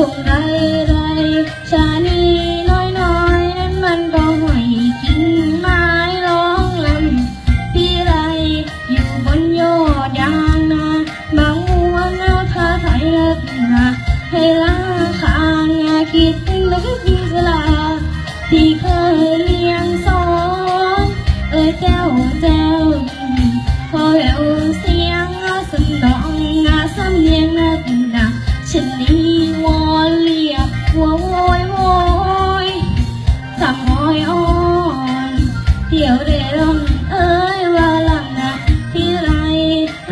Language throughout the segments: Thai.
ลุงไรไรชานีน้อยน้อยนั้นมันก็หอยกินไม้ร้องลำพี่ไรอยู่บนยอดยางนาบางวันเอาเธอไทยเลิกนะให้ล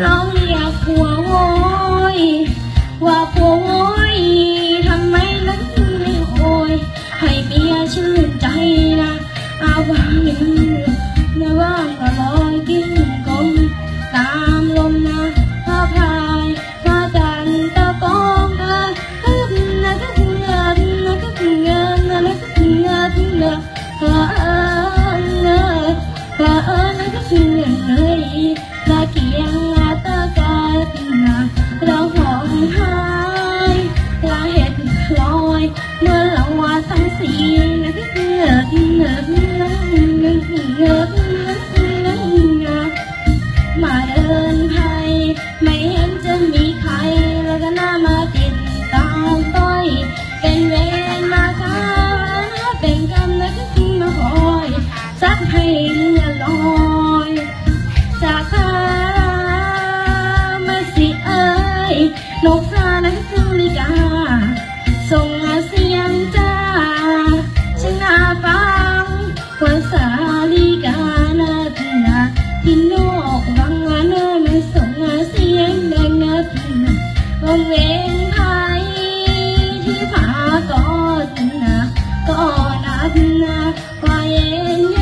ร้องเรียกหัวโวยว่าผัวโวยทำไมนั้นไม่โอยให้เมียชื่นใจนะอาวังยังนื้อว่างก็ลอยกิ้งกลมตามลมนะพาพายพาดันตะกองกันฮึบนะก็เงินนะก็เงินนะก็เงินนะพาเอิญนะเอิญนะก็เงินเลยตะเกียง เงินนั้นมาเดินไทยไม่เห็นจะมีใคร แล้วก็น่ามาติดตามต้อย เป็นเวรมาค้าเป็นกรรมนะที่มาคอยซักให้เรือลอยจากข้ามาสิเอ้ยนกซานั้น có nát qua em